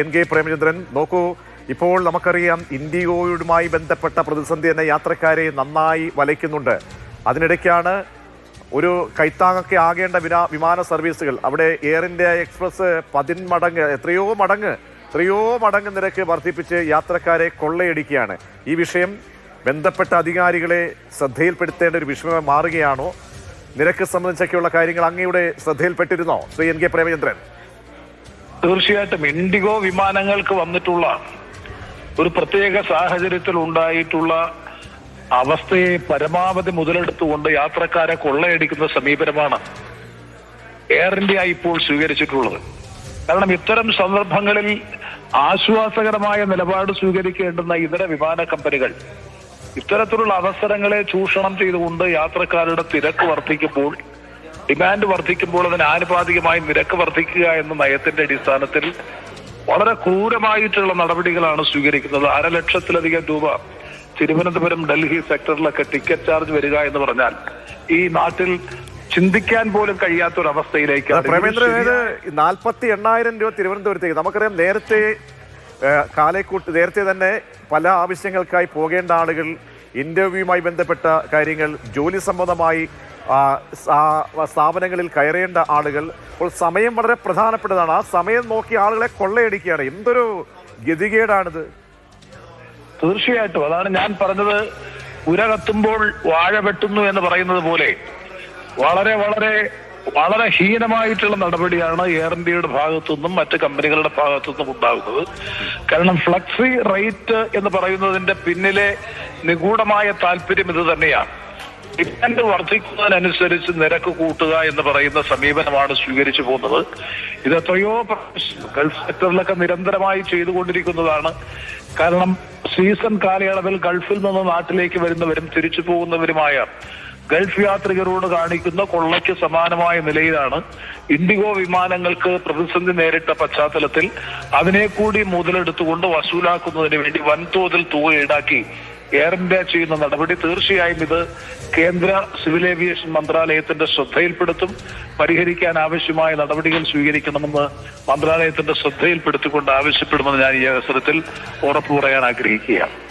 N K Premachandran നോക്കൂ ഇപ്പോൾ നമുക്കറിയാം ഇൻഡിഗോയുമായി ബന്ധപ്പെട്ട പ്രതിസന്ധി എന്ന യാത്രക്കാരെ നന്നായി വലയ്ക്കുന്നുണ്ട്. അതിനിടയ്ക്കാണ് ഒരു കൈത്താങ്ങൊക്കെ ആകേണ്ട വിനാ വിമാന സർവീസുകൾ. അവിടെ എയർ ഇന്ത്യ എക്സ്പ്രസ് പതിന്മടങ്ങ് എത്രയോ മടങ്ങ് എത്രയോ മടങ്ങ് നിരക്ക് വർദ്ധിപ്പിച്ച് യാത്രക്കാരെ കൊള്ളയടിക്കുകയാണ്. ഈ വിഷയം ബന്ധപ്പെട്ട അധികാരികളെ ശ്രദ്ധയിൽപ്പെടുത്തേണ്ട ഒരു വിഷയമായി മാറുകയാണോ? നിരക്ക് സംബന്ധിച്ചൊക്കെയുള്ള കാര്യങ്ങൾ അങ്ങയുടെ ശ്രദ്ധയിൽപ്പെട്ടിരുന്നോ ശ്രീ എൻ കെ പ്രേമചന്ദ്രൻ? തീർച്ചയായിട്ടും ഇൻഡിഗോ വിമാനങ്ങൾക്ക് വന്നിട്ടുള്ള ഒരു പ്രത്യേക സാഹചര്യത്തിൽ ഉണ്ടായിട്ടുള്ള അവസ്ഥയെ പരമാവധി മുതലെടുത്തുകൊണ്ട് യാത്രക്കാരെ കൊള്ളയടിക്കുന്ന സമീപനമാണ് എയർ ഇന്ത്യ ഇപ്പോൾ സ്വീകരിച്ചിട്ടുള്ളത്. കാരണം ഇത്തരം സന്ദർഭങ്ങളിൽ ആശ്വാസകരമായ നിലപാട് സ്വീകരിക്കേണ്ടുന്ന ഇതര വിമാന കമ്പനികൾ ഇത്തരത്തിലുള്ള അവസരങ്ങളെ ചൂഷണം ചെയ്തുകൊണ്ട് യാത്രക്കാരുടെ തിരക്ക് വർദ്ധിക്കുമ്പോൾ ഡിമാൻഡ് വർദ്ധിക്കുമ്പോൾ അതിന് ആനുപാതികമായി നിരക്ക് വർദ്ധിക്കുക എന്ന നയത്തിന്റെ അടിസ്ഥാനത്തിൽ വളരെ ക്രൂരമായിട്ടുള്ള നടപടികളാണ് സ്വീകരിക്കുന്നത്. അരലക്ഷത്തിലധികം രൂപ തിരുവനന്തപുരം ഡൽഹി സെക്ടറിലൊക്കെ ടിക്കറ്റ് ചാർജ് വരിക എന്ന് പറഞ്ഞാൽ ഈ നാട്ടിൽ ചിന്തിക്കാൻ പോലും കഴിയാത്തൊരവസ്ഥയിലേക്ക് പ്രേമേന്ദ്രൻ ഇത് നാൽപ്പത്തി എണ്ണായിരം രൂപ തിരുവനന്തപുരത്തേക്ക്. നമുക്കറിയാം നേരത്തെ കാലേക്കൂട്ട് നേരത്തെ തന്നെ പല ആവശ്യങ്ങൾക്കായി പോകേണ്ട ആളുകൾ ഇന്റർവ്യൂമായി ബന്ധപ്പെട്ട കാര്യങ്ങൾ ജോലി സംബന്ധമായി ആ, സ്ഥാ- സ്ഥാപനങ്ങളിൽ കയറേണ്ട ആളുകൾ അപ്പോൾ സമയം വളരെ പ്രധാനപ്പെട്ടതാണ്. ആ സമയം നോക്കി ആളുകളെ കൊള്ളയടിക്കുകയാണ്. എന്തൊരു ഗതികേടാണിത്. തീർച്ചയായിട്ടും. അതാണ് ഞാൻ പറഞ്ഞത്. ഉര കത്തുമ്പോൾ വാഴ വെട്ടുന്നു എന്ന് പറയുന്നത് പോലെ വളരെ വളരെ വളരെ ഹീനമായിട്ടുള്ള നടപടിയാണ് എയർ ഇന്ത്യയുടെ ഭാഗത്തുനിന്നും മറ്റ് കമ്പനികളുടെ ഭാഗത്തുനിന്നും ഉണ്ടാകുന്നത്. കാരണം ഫ്ലക്സി റേറ്റ് എന്ന് പറയുന്നതിന്റെ പിന്നിലെ നിഗൂഢമായ താല്പര്യം ഇത് തന്നെയാണ്. ഡിമാൻഡ് വർദ്ധിക്കുന്നതിനനുസരിച്ച് നിരക്ക് കൂട്ടുക എന്ന് പറയുന്ന സമീപനമാണ് സ്വീകരിച്ചു പോകുന്നത്. ഇത് എത്രയോ ഗൾഫ് സെക്ടറിലൊക്കെ നിരന്തരമായി ചെയ്തുകൊണ്ടിരിക്കുന്നതാണ്. കാരണം സീസൺ കാലയളവിൽ ഗൾഫിൽ നിന്ന് നാട്ടിലേക്ക് വരുന്നവരും തിരിച്ചു പോകുന്നവരുമായ ഗൾഫ് യാത്രികരോട് കാണിക്കുന്ന കൊള്ളയ്ക്ക് സമാനമായ നിലയിലാണ് ഇൻഡിഗോ വിമാനങ്ങൾക്ക് പ്രതിസന്ധി നേരിട്ട പശ്ചാത്തലത്തിൽ അതിനെ കൂടി മുതലെടുത്തുകൊണ്ട് വസൂലാക്കുന്നതിന് വേണ്ടി വൻതോതിൽ തുക ഈടാക്കി എയർ ഇന്ത്യ ചെയ്യുന്ന നടപടി തീർച്ചയായും ഇത് കേന്ദ്ര സിവിൽ ഏവിയേഷൻ മന്ത്രാലയത്തിന്റെ ശ്രദ്ധയിൽപ്പെടുത്തും പരിഹരിക്കാൻ ആവശ്യമായ നടപടികൾ സ്വീകരിക്കണമെന്ന് മന്ത്രാലയത്തിന്റെ ശ്രദ്ധയിൽപ്പെടുത്തിക്കൊണ്ട് ആവശ്യപ്പെടുമെന്ന് ഞാൻ ഈ അവസരത്തിൽ ഉറപ്പു പറയാൻ ആഗ്രഹിക്കുകയാണ്.